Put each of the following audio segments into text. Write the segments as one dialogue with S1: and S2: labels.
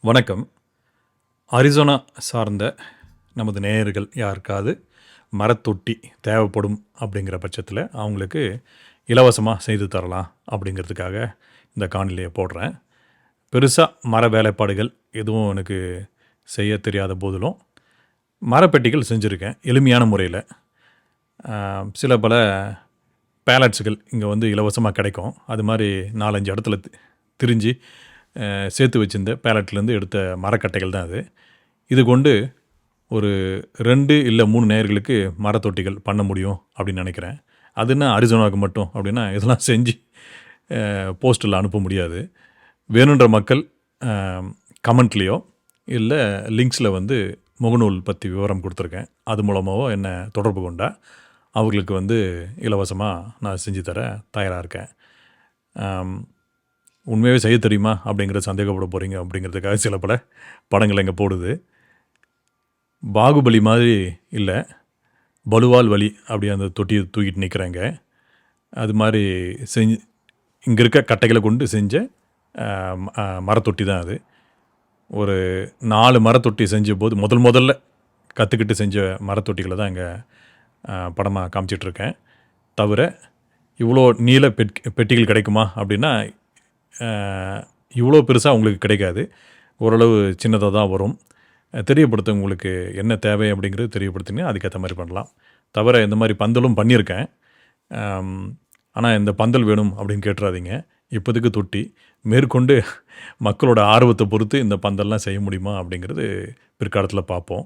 S1: வணக்கம். அரிசோனா சார்ந்த நமது நேயர்கள் யாருக்காவது மரத்தொட்டி தேவைப்படும் அப்படிங்கிற பட்சத்தில் அவங்களுக்கு இலவசமாக செய்து தரலாம் அப்படிங்கிறதுக்காக இந்த காணொலியை போடுறேன். பெருசாக மர வேலைப்பாடுகள் எதுவும் எனக்கு செய்ய தெரியாத போதிலும் மரப்பெட்டிகள் செஞ்சுருக்கேன் எளிமையான முறையில். சில பல பேலட்ஸுகள் இங்கே வந்து இலவசமாக கிடைக்கும். அது மாதிரி நாலஞ்சு இடத்துல திரிஞ்சு சேர்த்து வச்சிருந்த பேலட்லேருந்து எடுத்த மரக்கட்டைகள் தான் அது. இது கொண்டு ஒரு ரெண்டு இல்லை மூணு நேயர்களுக்கு மரத்தொட்டிகள் பண்ண முடியும் அப்படின்னு நினைக்கிறேன். அது என்ன அரிசோனாவுக்கு மட்டும் அப்படின்னா இதெல்லாம் செஞ்சு போஸ்ட்டில் அனுப்ப முடியாது. வேணுன்ற மக்கள் கமெண்ட்லேயோ இல்லை லிங்க்ஸில் வந்து முகநூல் பற்றி விவரம் கொடுத்துருக்கேன். அது மூலமாகவோ என்னை தொடர்பு கொண்டா அவர்களுக்கு வந்து இலவசமாக நான் செஞ்சு தர தயாராக இருக்கேன். உண்மையாகவே செய்ய தெரியுமா அப்படிங்கிறத சந்தேகப்பட போகிறீங்க அப்படிங்கிறதுக்காக சில பல படங்கள் இங்கே போடுது. பாகுபலி மாதிரி இல்லை. பலுவால் வலி அப்படி அந்த தொட்டியை தூக்கிட்டு நிற்கிறாங்க. அது மாதிரி செஞ்சு இங்கே இருக்க கட்டைகளை கொண்டு செஞ்ச ம- மரத்தொட்டி தான் அது. ஒரு நாலு மரத்தொட்டி செஞ்ச போது முதல் முதல்ல கற்றுக்கிட்டு செஞ்ச மரத்தொட்டிகளை தான் இங்கே படமாக காமிச்சிட்ருக்கேன் தவிர இவ்வளோ நீல பெட் பெட்டிகள் கிடைக்குமா அப்படின்னா இவ்வளோ பெருசாக உங்களுக்கு கிடைக்காது. ஓரளவு சின்னதாக தான் வரும். தெரியப்படுத்த உங்களுக்கு என்ன தேவை அப்படிங்கிறது தெரியப்படுத்தினா அதுக்கேற்ற மாதிரி பண்ணலாம். தவிர இந்த மாதிரி பந்தலும் பண்ணியிருக்கேன் ஆனால் இந்த பந்தல் வேணும் அப்படின்னு கேட்டுறாதீங்க. இப்போதைக்கு தொட்டி. மேற்கொண்டு மக்களோட ஆர்வத்தை பொறுத்து இந்த பந்தல்லாம் செய்ய முடியுமா அப்படிங்கிறது பிற்காலத்தில் பார்ப்போம்.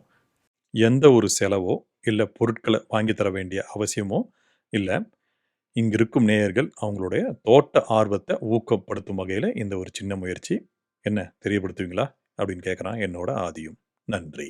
S1: எந்த ஒரு செலவோ இல்லை பொருட்களை வாங்கி தர வேண்டிய அவசியமோ இல்லை இங்கே இருக்கும் நேயர்கள் அவங்களுடைய தோட்ட ஆர்வத்தை ஊக்கப்படுத்தும் வகையில் இந்த ஒரு சின்ன முயற்சி. என்ன தெரியப்படுத்துவீங்களா? அப்படின்னு கேட்குறான் என்னோட ஆதியும். நன்றி.